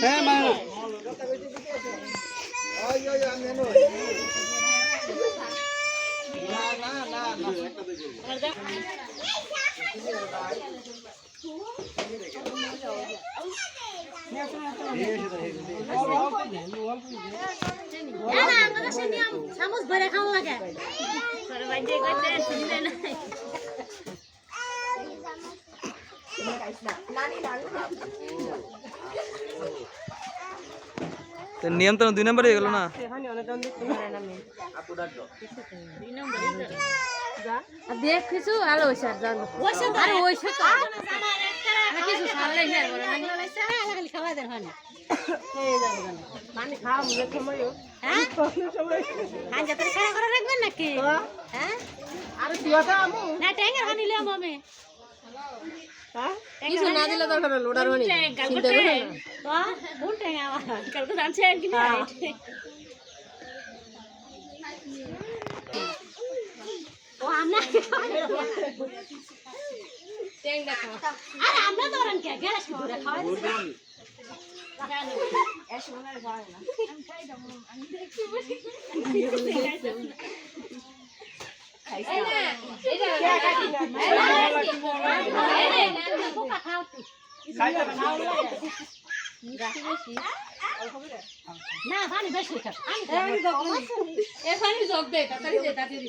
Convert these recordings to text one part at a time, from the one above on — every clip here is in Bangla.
হ্যাঁ মা। চামচ ভরে খাওয়া লাগে। তো নিয়ন্ত্রণ দুই নম্বরে গেল না দেখ কিছু জানো আরে ওইসা তো আর কিছু সামনে হের মানে খাওয়া দেন হয় না মানে খাওয়া মুলে সময় হ্যাঁ যাতে খাওয়া নাকি হ্যাঁ? আর দিওটা আমু। না ট্যাঙ্গার হানি লিয়াম আমি কিছু না দিলে দরকার হলো ওটার মানে চিন্তা করো না। কোন ট্যাঙ্গা আমার। কালকে জানছে কি না? ও আমরা আরে আমরা ধরেন কে? গ্যাস করে খাওয়া না। পানি বেশি খা পানি যোগ দে তাড়াতাড়ি দে তাড়াতাড়ি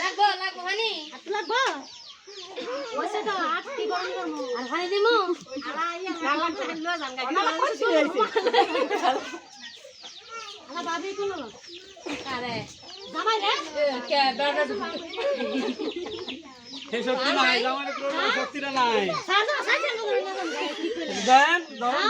লাগবো লাগবো হানি লাগবো ওইসে তো আট আলা আরে জামাই রে বেড়া নাই সাজা দেন ধরুন